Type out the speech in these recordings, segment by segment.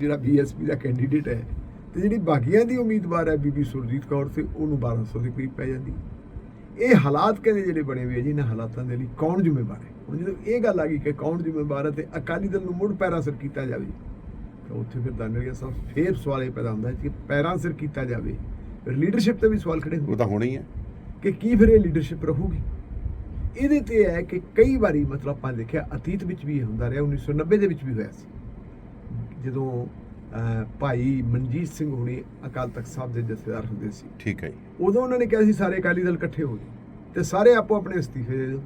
ਜਿਹੜਾ ਬੀਐਸਪੀ ਦਾ ਕੈਂਡੀਡੇਟ ਹੈ ਤੇ ਜਿਹੜੀ ਬਾਕੀਆਂ ਦੀ ਉਮੀਦਵਾਰ ਹੈ ਬੀਬੀ ਸੁਰਜੀਤ ਕੌਰ ਤੇ ਉਹਨੂੰ 1200 ਦੇ ਕਰੀਬ ਪੈ ਜਾਂਦੀ। ਇਹ ਹਾਲਾਤ ਕਹਿੰਦੇ ਜਿਹੜੇ ਬਣੇ ਹੋਏ ਜੀ ਇਹਨਾਂ ਹਾਲਾਤਾਂ ਦੇ ਲਈ ਕੌਣ ਜ਼ਿੰਮੇਵਾਰ ਹੈ? ਹੁਣ ਜਦੋਂ ਇਹ ਗੱਲ ਆ ਗਈ ਕਿ ਕੌਣ ਜ਼ਿੰਮੇਵਾਰ ਹੈ ਤੇ ਅਕਾਲੀ ਦਲ ਨੂੰ ਮੁੜ ਪੈਰਾਂ ਸਿਰ ਕੀਤਾ ਜਾਵੇ ਤਾਂ ਉੱਥੇ ਫਿਰ ਦਾਨੇਲੀਆ ਸਾਹਿਬ ਫੇਰ ਸਵਾਲ ਇਹ ਪੈਦਾ ਹੁੰਦਾ ਹੈ ਕਿ ਪੈਰਾਂ ਸਿਰ ਕੀਤਾ ਜਾਵੇ ਫਿਰ ਲੀਡਰਸ਼ਿਪ ਤੇ ਵੀ ਸਵਾਲ ਖੜੇ ਹੁੰਦੇ ਉਹ ਤਾਂ ਹੋਣਾ ਹੀ ਹੈ ਕਿ ਕੀ ਫਿਰ ਇਹ ਲੀਡਰਸ਼ਿਪ ਰਹੂਗੀ? ਇਹਦੇ ਤੇ ਹੈ ਕਿ ਕਈ ਵਾਰੀ ਮਤਲਬ ਆਪਾਂ ਦੇਖਿਆ ਅਤੀਤ ਵਿੱਚ ਵੀ ਇਹ ਹੁੰਦਾ ਰਿਹਾ 1990 ਦੇ ਵਿੱਚ ਵੀ ਹੋਇਆ ਸੀ। ਜਦੋਂ ਭਾਈ ਮਨਜੀਤ ਸਿੰਘ ਹੁਣੇ ਅਕਾਲ ਤਖਤ ਸਾਹਿਬ ਦੇ ਜਥੇਦਾਰ ਹੁੰਦੇ ਸੀ। ਠੀਕ ਹੈ ਜੀ। ਉਦੋਂ ਉਹਨਾਂ ਨੇ ਕਿਹਾ ਸੀ ਸਾਰੇ ਅਕਾਲੀ ਦਲ ਇਕੱਠੇ ਹੋ ਜਾਓ ਤੇ ਸਾਰੇ ਆਪੋ ਆਪਣੇ ਅਸਤੀਫੇ ਦੇ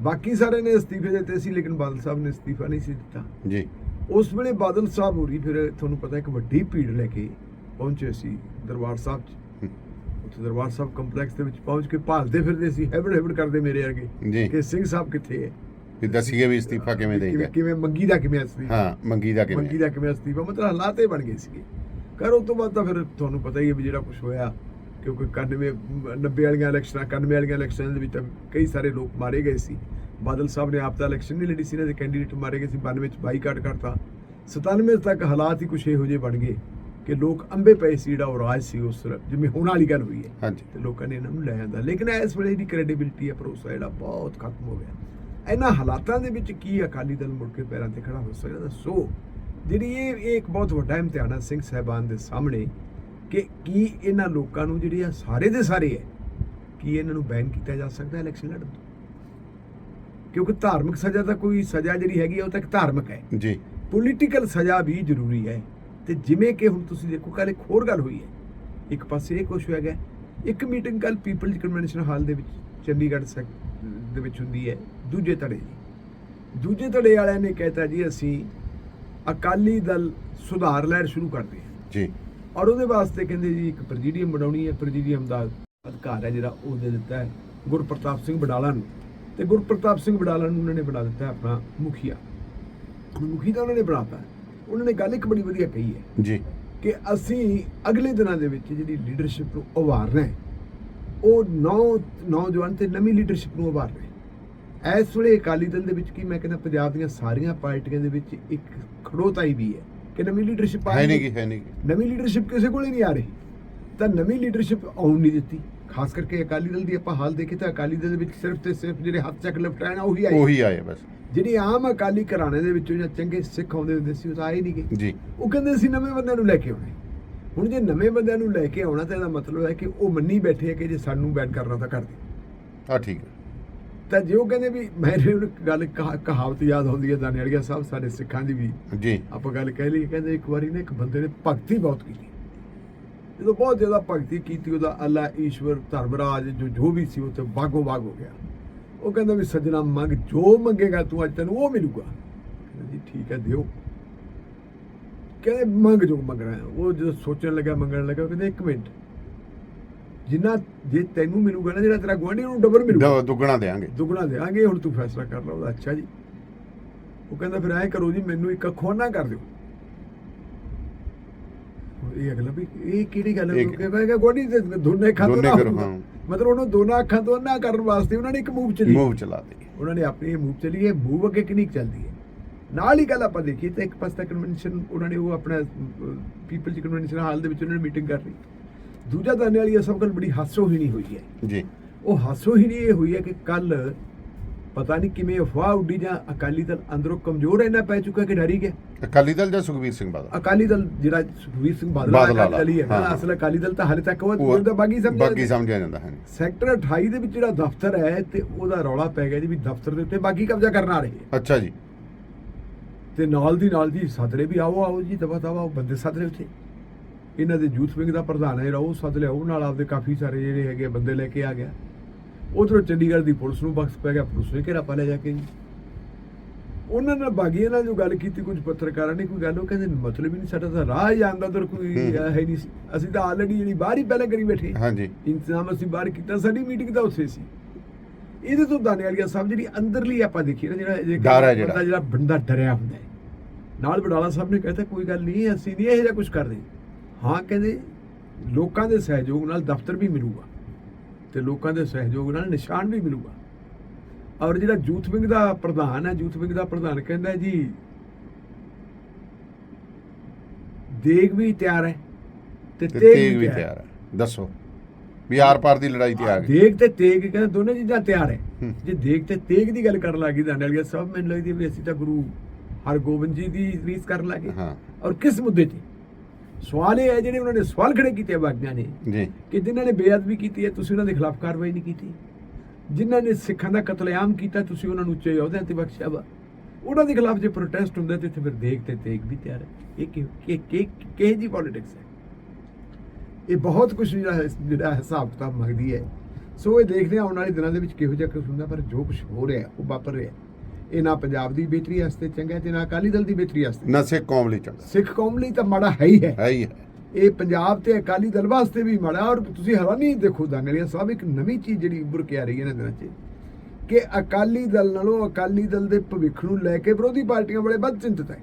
ਬਾਕੀ ਸਾਰੇ ਨੇ ਅਸਤੀਫੇ ਦਿੱਤੇ ਸੀ ਲੇਕਿਨ ਬਾਦਲ ਸਾਹਿਬ ਨੇ ਅਸਤੀਫਾ ਨਹੀਂ ਸੀ ਦਿੱਤਾ। ਜੀ। ਉਸ ਵੇਲੇ ਬਾਦਲ ਸਾਹਿਬ ਹੋਰੀ ਫਿਰ ਤੁਹਾਨੂੰ ਪਤਾ ਇੱਕ ਵੱਡੀ ਭੀੜ ਲੈ ਕੇ ਪਹੁੰਚੇ ਸੀ ਦਰਬਾਰ ਸਾਹਿਬ 'ਚ। ਉੱਥੇ ਦਰਬਾਰ ਸਾਹਿਬ ਕੰਪਲੈਕਸ ਦੇ ਵਿੱਚ ਪਹੁੰਚ ਕੇ ਭਾਲਦੇ ਫਿਰਦੇ ਸੀ ਹੈਵੜ ਹੈਵੜ ਕਰਦੇ ਮੇਰੇ ਵਰਗੇ ਕਿ ਸਿੰਘ ਸਾਹਿਬ ਕਿੱਥੇ ਹੈ? ਵੀ ਦੱਸੀਏ ਵੀ ਇਸਤੀਫਾ ਕਿਵੇਂ ਦੇਈਦਾ ਕਿਵੇਂ ਮੰਗੀ ਦਾ ਕਿਵੇਂ ਅਸਤੀਫਾ? ਹਾਂ ਮੰਗੀ ਦਾ ਮੰਗੀ ਕਿਵੇਂ ਦਾ ਕਿਵੇਂ ਅਸਤੀਫਾ? ਮਤਲਬ ਹਾਲਾਤ ਬਣ ਗਏ ਸੀਗੇ। ਕਰ ਉਸ ਤੋਂ ਬਾਅਦ ਤਾਂ ਫਿਰ ਤੁਹਾਨੂੰ ਪਤਾ ਹੀ ਹੈ ਵੀ ਜਿਹੜਾ ਕੁਝ ਹੋਇਆ ਕਿਉਂਕਿ 91 90 ਵਾਲੀਆਂ ਇਲੈਕਸ਼ਨਾਂ 91 ਵਾਲੀਆਂ ਇਲੈਕਸ਼ਨਾਂ ਦੇ ਵਿੱਚ ਤਾਂ ਕਈ ਸਾਰੇ ਲੋਕ ਮਾਰੇ ਗਏ ਸੀ। ਬਾਦਲ ਸਾਹਿਬ ਨੇ ਆਪ ਤਾਂ ਇਲੈਕਸ਼ਨ ਨਹੀਂ ਲੜੀ ਸੀ ਇਹਨਾਂ ਦੇ ਕੈਂਡੀਡੇਟ ਮਾਰੇ ਗਏ ਸੀ 92 ਵਿੱਚ ਬਾਈਕਾਟ ਕਰਤਾ। 97 ਤੱਕ ਹਾਲਾਤ ਹੀ ਕੁਛ ਇਹੋ ਜਿਹੇ ਬਣ ਗਏ ਕਿ ਲੋਕ ਅੰਬੇ ਪਏ ਸੀ ਜਿਹੜਾ ਉਹ ਰਾਜ ਸੀ ਉਸ ਜਿਵੇਂ ਹੁਣ ਵਾਲੀ ਗੱਲ ਹੋਈ ਹੈ। ਹਾਂਜੀ। ਤੇ ਲੋਕਾਂ ਨੇ ਇਹਨਾਂ ਨੂੰ ਲੈ ਆਂਦਾ। ਲੇਕਿਨ ਇਸ ਵੇਲੇ ਦੀ ਕ੍ਰੈਡੀਬਿਲਿਟੀ ਹੈ ਭਰੋਸਾ ਜਿਹੜਾ ਬਹੁਤ ਖਤਮ ਹੋ ਗਿਆ। ਇਹਨਾਂ ਹਾਲਾਤਾਂ ਦੇ ਵਿੱਚ ਕੀ ਅਕਾਲੀ ਦਲ ਮੁੜ ਕੇ ਪੈਰਾਂ ਤੇ ਖੜਾ ਹੋ ਸਕਦਾ ਸੋ ਜਿਹੜੀ ਇਹ ਇਹ ਇੱਕ ਬਹੁਤ ਵੱਡਾ ਇਮਤਿਹਾਨ ਹੈ ਸਿੰਘ ਸਾਹਿਬਾਨ ਦੇ ਸਾਹਮਣੇ ਕਿ ਕੀ ਇਹਨਾਂ ਲੋਕਾਂ ਨੂੰ ਜਿਹੜੀ ਆ ਸਾਰੇ ਦੇ ਸਾਰੇ ਹੈ ਕੀ ਇਹਨਾਂ ਨੂੰ ਬੈਨ ਕੀਤਾ ਜਾ ਸਕਦਾ ਇਲੈਕਸ਼ਨ ਲੜਨ ਤੋਂ? ਕਿਉਂਕਿ ਧਾਰਮਿਕ ਸਜ਼ਾ ਤਾਂ ਕੋਈ ਸਜ਼ਾ ਜਿਹੜੀ ਹੈਗੀ ਉਹ ਤਾਂ ਇੱਕ ਧਾਰਮਿਕ ਹੈ। ਜੀ। ਪੋਲੀਟੀਕਲ ਸਜ਼ਾ ਵੀ ਜ਼ਰੂਰੀ ਹੈ। ਤੇ ਜਿਵੇਂ ਕਿ ਹੁਣ ਤੁਸੀਂ ਦੇਖੋ ਕੱਲ ਇੱਕ ਹੋਰ ਗੱਲ ਹੋਈ ਹੈ। ਇੱਕ ਪਾਸੇ ਇਹ ਕੁਝ ਹੋਇਆ ਗਿਆ ਇੱਕ ਮੀਟਿੰਗ ਕੱਲ ਪੀਪਲਜ਼ ਕਨਵੈਨਸ਼ਨ ਹਾਲ ਦੇ ਵਿੱਚ ਚੰਡੀਗੜ੍ਹ ਦੇ ਵਿੱਚ ਹੁੰਦੀ ਹੈ। ਦੂਜੇ ਧੜੇ ਦੀ ਦੂਜੇ ਧੜੇ ਵਾਲਿਆਂ ਨੇ ਕਹਿਤਾ ਜੀ ਅਸੀਂ ਅਕਾਲੀ ਦਲ ਸੁਧਾਰ ਲਹਿਰ ਸ਼ੁਰੂ ਕਰਦੇ ਹਾਂ ਜੀ। ਔਰ ਉਹਦੇ ਵਾਸਤੇ ਕਹਿੰਦੇ ਜੀ ਇੱਕ ਪ੍ਰੈਜ਼ੀਡੀਅਮ ਬਣਾਉਣੀ ਹੈ। ਪ੍ਰੈਜ਼ੀਡੀਅਮ ਦਾ ਅਧਿਕਾਰ ਹੈ ਜਿਹੜਾ ਉਹ ਦੇ ਦਿੱਤਾ ਹੈ ਗੁਰਪ੍ਰਤਾਪ ਸਿੰਘ ਬਡਾਲਾ ਨੂੰ। ਤੇ ਗੁਰਪ੍ਰਤਾਪ ਸਿੰਘ ਬਡਾਲਾ ਨੂੰ ਉਹਨਾਂ ਨੇ ਬਣਾ ਦਿੱਤਾ ਆਪਣਾ ਮੁਖੀਆ। ਮੁਖੀ ਤਾਂ ਉਹਨਾਂ ਨੇ ਬਣਾਤਾ। ਉਹਨਾਂ ਨੇ ਗੱਲ ਇੱਕ ਬੜੀ ਵਧੀਆ ਕਹੀ ਹੈ ਜੀ। ਕਿ ਅਸੀਂ ਅਗਲੇ ਦਿਨਾਂ ਦੇ ਵਿੱਚ ਜਿਹੜੀ ਲੀਡਰਸ਼ਿਪ ਨੂੰ ਉਭਾਰਨਾ ਹੈ ਉਹ ਨੌ ਨੌਜਵਾਨ ਤੇ ਨਵੀਂ ਲੀਡਰਸ਼ਿਪ ਨੂੰ ਉਭਾਰਨਾ ਹੈ। ਇਸ ਵੇਲੇ ਅਕਾਲੀ ਦਲ ਦੇ ਵਿੱਚ ਕੀ ਮੈਂ ਕਹਿੰਦਾ ਪੰਜਾਬ ਦੀਆਂ ਸਾਰੀਆਂ ਪਾਰਟੀਆਂ ਦੇ ਵਿੱਚ ਇੱਕ ਖੜੋਤਾਈ ਵੀ ਹੈ ਕਿ ਨਵੀਂ ਲੀਡਰਸ਼ਿਪ ਹੈ ਨਹੀਂ ਹੈ ਨਹੀਂ। ਨਵੀਂ ਲੀਡਰਸ਼ਿਪ ਕਿਸੇ ਕੋਲ ਹੀ ਨਹੀਂ ਆ ਰਹੀ। ਤਾਂ ਨਵੀਂ ਲੀਡਰਸ਼ਿਪ ਆਉਣ ਨਹੀਂ ਦਿੱਤੀ। ਖਾਸ ਕਰਕੇ ਅਕਾਲੀ ਦਲ ਦੀ ਆਪਾਂ ਹਾਲ ਦੇਖੇ ਤਾਂ ਅਕਾਲੀ ਦਲ ਦੇ ਵਿੱਚ ਸਿਰਫ ਤੇ ਸਿਰਫ ਜਿਹੜੇ ਹੱਥ ਚੱਕ ਲਪਟਾਣ ਉਹੀ ਆਏ। ਉਹੀ ਆਏ ਬਸ। ਜਿਹੜੀ ਆਮ ਅਕਾਲੀ ਘਰਾਣੇ ਦੇ ਵਿੱਚੋਂ ਜਾਂ ਚੰਗੇ ਸਿੱਖ ਆਉਂਦੇ ਹੁੰਦੇ ਸੀ ਉਹ ਤਾਂ ਆਏ ਨਹੀਂ ਗਏ ਜੀ। ਉਹ ਕਹਿੰਦੇ ਅਸੀਂ ਨਵੇਂ ਬੰਦਿਆਂ ਨੂੰ ਲੈ ਕੇ ਆਉਣਾ। ਹੈ। ਹੁਣ ਜੇ ਨਵੇਂ ਬੰਦਿਆਂ ਨੂੰ ਲੈ ਕੇ ਆਉਣਾ ਤਾਂ ਇਹਦਾ ਮਤਲਬ ਹੈ ਕਿ ਉਹ ਮੰਨੀ ਬੈਠੇ ਹੈ ਕਿ ਜੇ ਸਾਨੂੰ ਬੈਨ ਕਰਨਾ ਤਾਂ ਕਰ ਦੇ। ਆ ਠੀਕ ਹੈ। ਤਾਂ ਜੇ ਉਹ ਕਹਿੰਦੇ ਵੀ ਮੇਰੇ ਨੂੰ ਇੱਕ ਗੱਲ ਕਹਾ- ਕਹਾਵਤ ਯਾਦ ਆਉਂਦੀ ਹੈ ਦਾਨੇੜੀਆ ਸਾਹਿਬ ਸਾਡੇ ਸਿੱਖਾਂ ਦੀ ਵੀ ਜੀ। ਆਪਾਂ ਗੱਲ ਕਹਿ ਲਈ ਕਹਿੰਦੇ ਇੱਕ ਵਾਰੀ ਨੇ ਇੱਕ ਬੰਦੇ ਨੇ ਭਗਤੀ ਬਹੁਤ ਕੀਤੀ। ਜਦੋਂ ਬਹੁਤ ਜ਼ਿਆਦਾ ਭਗਤੀ ਕੀਤੀ ਉਹਦਾ ਅੱਲਾ ਈਸ਼ਵਰ ਧਰਮਰਾਜ ਜੋ ਜੋ ਵੀ ਸੀ ਉਹ ਤੇ ਬਾਗੋ ਬਾਗ ਹੋ ਗਿਆ। ਉਹ ਕਹਿੰਦਾ ਵੀ ਸੱਜਣਾ ਮੰਗ ਜੋ ਮੰਗੇਗਾ ਤੂੰ ਅੱਜ ਤੈਨੂੰ ਉਹ ਮਿਲੂਗਾ। ਕਹਿੰਦਾ ਜੀ ਠੀਕ ਹੈ ਦਿਓ। ਕਹਿੰਦੇ ਮੰਗ ਜੋ ਮੰਗਣਾ ਹੈ। ਉਹ ਜਦੋਂ ਸੋਚਣ ਲੱਗਾ ਮੰਗਣ ਲੱਗਾ ਉਹ ਕਹਿੰਦੇ ਇੱਕ ਮਿੰਟ। ਜਿੰਨਾ ਜੇ ਤੈਨੂੰ ਮਿਲੂਗਾ ਨਾ ਜਿਹੜਾ ਤੇਰਾ ਗੁਆਂਢੀ ਉਹਨੂੰ ਡਬਲ ਮਿਲੂਗਾ। ਦ- ਦੁੱਗਣਾ ਦੇਾਂਗੇ ਦੁੱਗਣਾ ਦੇਾਂਗੇ ਹੁਣ ਤੂੰ ਫੈਸਲਾ ਕਰ ਲਾ ਉਹਦਾ। ਅੱਛਾ ਜੀ। ਉਹ ਕਹਿੰਦਾ ਫਿਰ ਐਂ ਕਰੋ ਜੀ ਮੈਨੂੰ ਇੱਕ ਅੱਖੋਂ ਨਾ ਕਰ ਦਿਓ। ਇਹ ਅਗਲਾ ਵੀ ਇਹ ਕਿਹੜੀ ਗੱਲ ਹੈ? ਉਹ ਕਹਿੰਦਾ ਗੋਡੀ ਤੇ ਦੋਨੇ ਅੱਖਾਂ ਤੋਂ ਦੋਨੇ ਕਰੋ। ਹਾਂ। ਮਤਲਬ ਉਹਨੂੰ ਦੋਨਾਂ ਅੱਖਾਂ ਤੋਂ ਨਾ ਕਰਨ ਵਾਸਤੇ ਉਹਨਾਂ ਨੇ ਇੱਕ ਮੂਵ ਚਲੀ ਮੂਵ ਚਲਾ ਦੇ ਉਹਨਾਂ ਨੇ ਆਪਣੀ ਮੂਵ ਚਲੀ ਹੈ ਮੂਵ ਅੱਗੇ ਕਿੰਨੀ ਕੁ ਚੱਲਦੀ ਹੈ? ਨਾਲ ਹੀ ਗੱਲ ਆਪਾਂ ਦੇਖੀਏ ਤਾਂ ਇੱਕ ਪਾਸੇ ਕਨਵੈਨਸ਼ਨ ਉਹਨਾਂ ਨੇ ਉਹ ਆਪਣਾ ਪੀਪਲ ਜੀ ਕਨਵੈਨਸ਼ਨ ਹਾਲ ਦੇ ਵਿੱਚ ਉਹਨਾਂ ਨੇ ਮੀਟਿੰਗ ਕਰ ਲਈ। ਦੂਜਾ ਦਾਨੇ ਵਾਲੀ ਅਸਲ ਗੱਲ ਬੜੀ ਹਾਸੋਹੀਣੀ ਹੋਈ ਹੈ। ਜੀ। ਉਹ ਹਾਸੋਹੀਣੀ ਇਹ ਹੋਈ ਹੈ ਕਿ ਕੱਲ ਪਤਾ ਨਹੀਂ ਕਿਵੇਂ ਅਫਵਾਹ ਉੱਡੀ ਜਾਂ ਅਕਾਲੀ ਦਲ ਅੰਦਰੋਂ ਕਮਜ਼ੋਰ ਇੰਨਾ ਪੈ ਚੁੱਕਾ ਕਿ ਡਰੀ ਗਿਆ। ਅਕਾਲੀ ਦਲ ਜਾਂ ਸੁਖਬੀਰ ਸਿੰਘ ਬਾਦਲ? ਅਕਾਲੀ ਦਲ ਜਿਹੜਾ ਸੁਖਵੀਰ ਸਿੰਘ ਬਾਦਲ ਬਾਦਲ ਅਕਾਲੀ ਹੀ। ਨਾ। ਅਸਲ ਅਕਾਲੀ ਦਲ ਤਾਂ ਹਾਲੇ ਤੱਕ ਉਹ ਉਹਦਾ ਬਾਗੀ ਸਮਝਿਆ ਬਾਕੀ ਸਮਝਿਆ ਜਾਂਦਾ ਹੈ ਸੈਕਟਰ 28 ਦੇ ਵਿੱਚ ਜਿਹੜਾ ਦਫ਼ਤਰ ਹੈ ਤੇ ਉਹਦਾ ਰੌਲਾ ਪੈ ਗਿਆ ਜੀ ਵੀ ਦਫ਼ਤਰ ਦੇ ਉੱਤੇ ਬਾਗੀ ਕਬਜ਼ਾ ਕਰਨ ਆ ਰਹੇ ਅੱਛਾ ਜੀ। ਤੇ ਨਾਲ ਦੀ ਨਾਲ ਜੀ ਸਦਰੇ ਵੀ ਆਓ ਆਓ ਜੀ ਦਵਾ ਦਵਾ ਉਹ ਬੰਦੇ ਸਦਰੇ ਉੱਥੇ। ਇਹਨਾਂ ਦੇ ਯੂਥ ਵਿੰਗ ਦਾ ਪ੍ਰਧਾਨ ਹੈ ਜਿਹੜਾ ਉਹ ਸੱਦ ਲਿਆ ਉਹ ਨਾਲ ਆਪਦੇ ਕਾਫੀ ਸਾਰੇ ਜਿਹੜੇ ਹੈਗੇ ਬੰਦੇ ਲੈ ਕੇ ਆ ਗਿਆ। ਉਧਰੋਂ ਚੰਡੀਗੜ੍ਹ ਦੀ ਪੁਲਿਸ ਨੂੰ ਬਖਸ਼ ਪੈ ਗਿਆ ਪੁਲਿਸ ਨੇ ਘੇਰਾ ਪਾ ਲਿਆ ਜਾ ਕੇ ਜੀ। ਉਹਨਾਂ ਨਾਲ ਬਾਗੀਆਂ ਨਾਲ ਜੋ ਗੱਲ ਕੀਤੀ ਕੁਝ ਪੱਤਰਕਾਰਾਂ ਨੇ ਕੋਈ ਗੱਲ ਉਹ ਕਹਿੰਦੇ ਮਤਲਬ ਹੀ ਨਹੀਂ ਸਾਡਾ ਤਾਂ ਰਾਹ ਜਾਂਦਾ ਉਧਰ ਕੋਈ ਹੂੰ। ਨਹੀਂ ਅਸੀਂ ਤਾਂ ਆਲਰੇਡੀ ਜਿਹੜੀ ਬਾਹਰ ਹੀ ਪਹਿਲਾਂ ਕਰੀ ਬੈਠੇ। ਹਾਂਜੀ। ਇੰਤਜ਼ਾਮ ਅਸੀਂ ਬਾਹਰ ਕੀਤਾ ਸਾਡੀ ਮੀਟਿੰਗ ਤਾਂ ਉੱਥੇ ਸੀ। ਇਹਦੇ ਤੋਂ ਦਾਨੇਵਾਲੀਆ ਸਾਹਿਬ ਜਿਹੜੀ ਅੰਦਰਲੀ ਆਪਾਂ ਦੇਖੀਏ ਨਾ ਜਿਹੜਾ ਜਿਹੜਾ। ਬੰਦਾ ਜਿਹੜਾ। ਬੰਦਾ ਡਰਿਆ ਹੁੰਦਾ ਹੈ। ਨਾਲ ਬਡਾਲਾ ਸਾਹਿਬ ਨੇ ਕਹਿਤਾ ਕੋਈ ਗੱਲ ਨਹੀਂ ਅਸੀਂ ਨਹੀਂ ਇਹ ਜਿਹਾ ਕੁਝ ਕਰਦੇ। ਹਾਂ ਕਹਿੰਦੇ ਲੋਕਾਂ ਦੇ ਸਹਿਯੋਗ ਨਾਲ ਦਫ਼ਤਰ ਵੀ ਮਿਲੂਗਾ ਤੇ ਲੋਕਾਂ ਦੇ ਸਹਿਯੋਗ ਨਾਲ ਨਿਸ਼ਾਨ ਵੀ ਮਿਲੂਗਾ। ਔਰ ਜਿਹੜਾ ਯੂਥ ਵਿੰਗ ਦਾ ਪ੍ਰਧਾਨ ਹੈ ਯੂਥ ਵਿੰਗ ਦਾ ਪ੍ਰਧਾਨ ਕਹਿੰਦਾ ਜੀ ਦੇਗ ਵੀ ਤਿਆਰ ਹੈ ਤੇ ਤੇਗ ਵੀ ਤਿਆਰ ਹੈ। ਹੈ। ਦੱਸੋ ਵੀ ਆਰ ਪਾਰ ਦੀ ਲੜਾਈ ਤੇ ਆ ਗਏ। ਦੇਗ ਤੇ ਤੇਗ ਕਹਿੰਦੇ ਦੋਨੇ ਚੀਜ਼ਾਂ ਤਿਆਰ ਹੈ। ਹੂੰ। ਜੇ ਦੇਗ ਤੇ ਤੇਗ ਦੀ ਗੱਲ ਕਰਨ ਲੱਗੀ ਤਾਂ ਵਾਲੀਆ ਸਭ ਮੈਨੂੰ ਲੱਗਦੀ ਵੀ ਅਸੀਂ ਤਾਂ ਗੁਰੂ ਹਰਗੋਬਿੰਦ ਜੀ ਦੀ ਰੀਸ ਕਰਨ ਲੱਗੇ। ਹਾਂ। ਔਰ ਕਿਸ ਮੁੱਦੇ ਤੇ ਸਵਾਲ ਇਹ ਹੈ ਜਿਹੜੇ ਉਹਨਾਂ ਨੇ ਸਵਾਲ ਖੜੇ ਕੀਤੇ ਬਾਗੀਆਂ ਨੇ ਜੀ। ਕਿ ਜਿਨ੍ਹਾਂ ਨੇ ਬੇਅਦਬੀ ਕੀਤੀ ਹੈ ਤੁਸੀਂ ਉਹਨਾਂ ਦੇ ਖਿਲਾਫ ਕਾਰਵਾਈ ਨਹੀਂ ਕੀਤੀ। ਜਿਨ੍ਹਾਂ ਨੇ ਸਿੱਖਾਂ ਦਾ ਕਤਲੇਆਮ ਕੀਤਾ ਤੁਸੀਂ ਉਹਨਾਂ ਨੂੰ ਉੱਚੇ ਅਹੁਦਿਆਂ ਤੇ ਬਖਸ਼ਿਆ ਵਾ। ਉਹਨਾਂ ਦੇ ਖਿਲਾਫ ਜੇ ਪ੍ਰੋਟੈਸਟ ਹੁੰਦਾ ਤੇ ਇੱਥੇ ਫਿਰ ਦੇਖ ਤੇ ਤੇਗ ਵੀ ਤਿਆਰ ਹੈ। ਇਹ ਕਿ ਕਿ ਕਿ ਕਿਹੇ ਜੀ ਪੋਲਿਟਿਕਸ ਹੈ? ਇਹ ਬਹੁਤ ਕੁਝ ਜਿਹੜਾ ਜਿਹੜਾ ਹਿਸਾਬ ਕਿਤਾਬ ਮੰਗਦੀ ਹੈ। ਸੋ ਇਹ ਦੇਖਦੇ ਆਉਣ ਵਾਲੇ ਦਿਨਾਂ ਦੇ ਵਿੱਚ ਕਿਹੋ ਜਿਹਾ ਕੁਝ ਹੁੰਦਾ ਪਰ ਜੋ ਕੁਝ ਹੋ ਰਿਹਾ ਉਹ ਵਾਪਰ ਰਿਹਾ ਇਹ ਨਾ ਪੰਜਾਬ ਦੀ ਬਿਹਤਰੀ ਵਾਸਤੇ ਚੰਗਾ ਤੇ ਨਾ ਅਕਾਲੀ ਦਲ ਦੀ ਬਿਹਤਰੀ ਵਾਸਤੇ ਨਾ ਸਿੱਖ ਕੌਮ ਲਈ ਚੰਗਾ। ਸਿੱਖ ਕੌਮ ਲਈ ਤਾਂ ਮਾੜਾ ਹੈ ਹੀ ਹੈ। ਹੈ ਹੀ ਹੈ। ਇਹ ਪੰਜਾਬ ਤੇ ਅਕਾਲੀ ਦਲ ਵਾਸਤੇ ਵੀ ਮਾੜਾ ਔਰ ਤੁਸੀਂ ਹੈਰਾਨੀ ਦੇਖੋ ਦਾਂਗਲੀਆਂ ਸਾਹਿਬ ਇੱਕ ਨਵੀਂ ਚੀਜ਼ ਜਿਹੜੀ ਉੱਭਰ ਕੇ ਆ ਰਹੀ ਹੈ ਇਹਨਾਂ ਦਿਨਾਂ 'ਚ ਕਿ ਅਕਾਲੀ ਦਲ ਨਾਲੋਂ ਅਕਾਲੀ ਦਲ ਦੇ ਭਵਿੱਖ ਨੂੰ ਲੈ ਕੇ ਵਿਰੋਧੀ ਪਾਰਟੀਆਂ ਬੜੇ ਵੱਧ ਚਿੰਤਤ ਹੈ।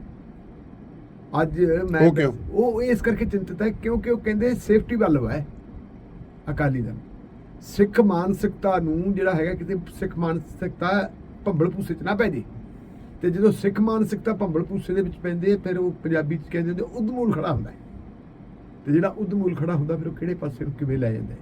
ਅੱਜ ਮੈਂ? ਉਹ ਇਸ ਕਰਕੇ ਚਿੰਤਤ ਹੈ ਕਿਉਂਕਿ ਉਹ ਕਹਿੰਦੇ ਸੇਫਟੀ ਵੱਲ ਹੈ ਅਕਾਲੀ ਦਲ। ਸਿੱਖ ਮਾਨਸਿਕਤਾ ਨੂੰ ਜਿਹੜਾ ਹੈਗਾ ਕਿਤੇ ਸਿੱਖ ਮਾਨਸਿਕਤਾ ਭੰਬਲ ਭੂਸੇ 'ਚ ਨਾ ਪੈ ਜੇ। ਤੇ ਜਦੋਂ ਸਿੱਖ ਮਾਨਸਿਕਤਾ ਭੰਬਲ ਭੂਸੇ ਦੇ ਵਿੱਚ ਪੈਂਦੇ ਫਿਰ ਉਹ ਪੰਜਾਬੀ 'ਚ ਕਹਿੰਦੇ ਹੁੰਦੇ, ਉਦਮੂਲ ਖੜਾ ਹੁੰਦਾ ਹੈ। ਤੇ ਜਿਹੜਾ ਉਦਮੂਲ ਖੜਾ ਹੁੰਦਾ, ਫਿਰ ਉਹ ਕਿਹੜੇ ਪਾਸੇ ਨੂੰ ਕਿਵੇਂ ਲੈ ਜਾਂਦਾ ਹੈ?